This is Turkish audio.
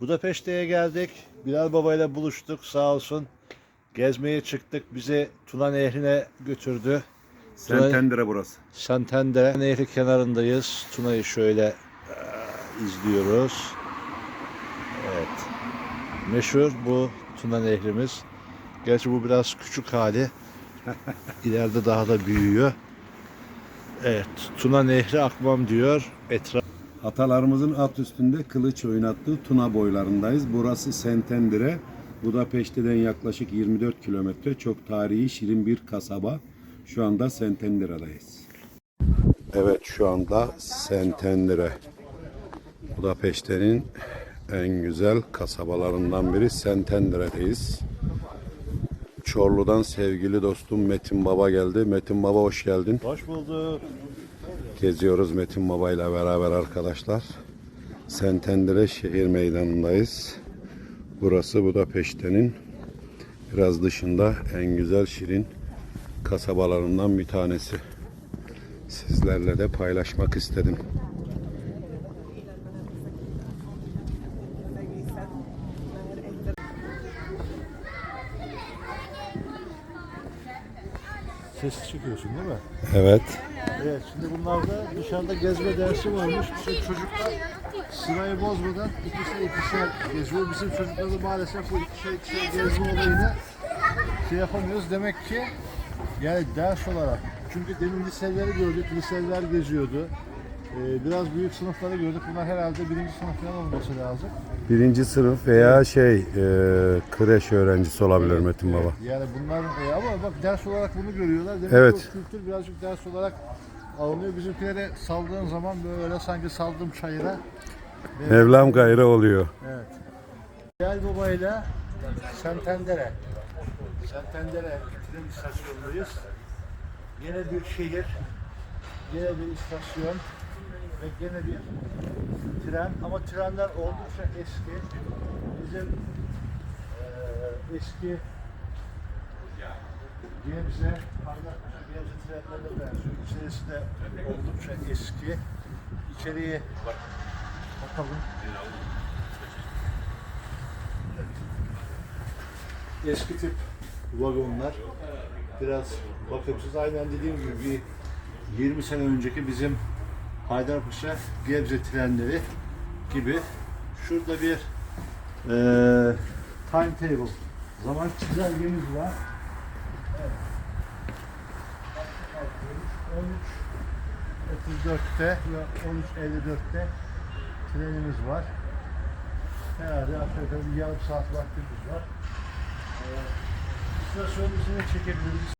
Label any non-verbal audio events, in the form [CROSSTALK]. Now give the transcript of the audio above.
Budapeşte'ye geldik. Bilal Baba ile buluştuk sağ olsun. Gezmeye çıktık. Bizi Tuna Nehri'ne götürdü. Tuna, Sentendere burası. Santander Nehri kenarındayız. Tuna'yı şöyle eee, izliyoruz. Evet. Meşhur bu Tuna Nehrimiz. Gerçi bu biraz küçük hali. [LAUGHS] İleride daha da büyüyor. Evet. Tuna Nehri akmam diyor. Etraf Atalarımızın at üstünde kılıç oynattığı Tuna boylarındayız. Burası Sentendire. Budapeşte'den yaklaşık 24 kilometre. Çok tarihi şirin bir kasaba. Şu anda Sentendire'deyiz. Evet şu anda Sentendire. Budapeşte'nin en güzel kasabalarından biri Sentendire'deyiz. Çorlu'dan sevgili dostum Metin Baba geldi. Metin Baba hoş geldin. Hoş bulduk. Geziyoruz Metin Baba ile beraber arkadaşlar. Sentendire şehir meydanındayız. Burası Budapeşte'nin biraz dışında en güzel şirin kasabalarından bir tanesi. Sizlerle de paylaşmak istedim. Ses çıkıyorsun değil mi? Evet. Evet şimdi bunlarda dışarıda gezme dersi varmış. Bizim çocuklar sırayı bozmadan ikişer ikişer geziyor. Bizim çocuklarda maalesef bu ikişer ikişer gezme olayını şey yapamıyoruz. Demek ki yani ders olarak. Çünkü demin liseleri gördük. Liseler geziyordu. Ee, biraz büyük sınıfları gördük. Bunlar herhalde birinci sınıf falan olması lazım. Birinci sınıf veya şey e, kreş öğrencisi olabilir Metin Baba. Yani bunlar e, ama bak ders olarak bunu görüyorlar. Demek Evet. ki o kültür birazcık ders olarak alınıyor. Bizimkilere saldığın zaman böyle sanki saldım çayıra. Mevlam gayrı oluyor. Evet. Gel Baba ile Sentendere. Sentendere tren istasyonundayız. Yine bir şehir, yine bir istasyon ve yine bir tren ama trenler oldukça eski. Bizim eee eski Gebze, Parlakpaşa Gebze trenlerine benziyor. İçerisi de oldukça eski. İçeriye bakalım. eski tip vagonlar. Biraz bakımsız. Aynen dediğim gibi bir 20 sene önceki bizim Haydarpaşa Gebze trenleri gibi. Şurada bir eee timetable, zaman çizelgemiz var. Evet. 13.34'te ve 13.54'te trenimiz var. Herhalde aşağı bir yarım saat vaktimiz var. Ee, istasyonun içine çekebiliriz.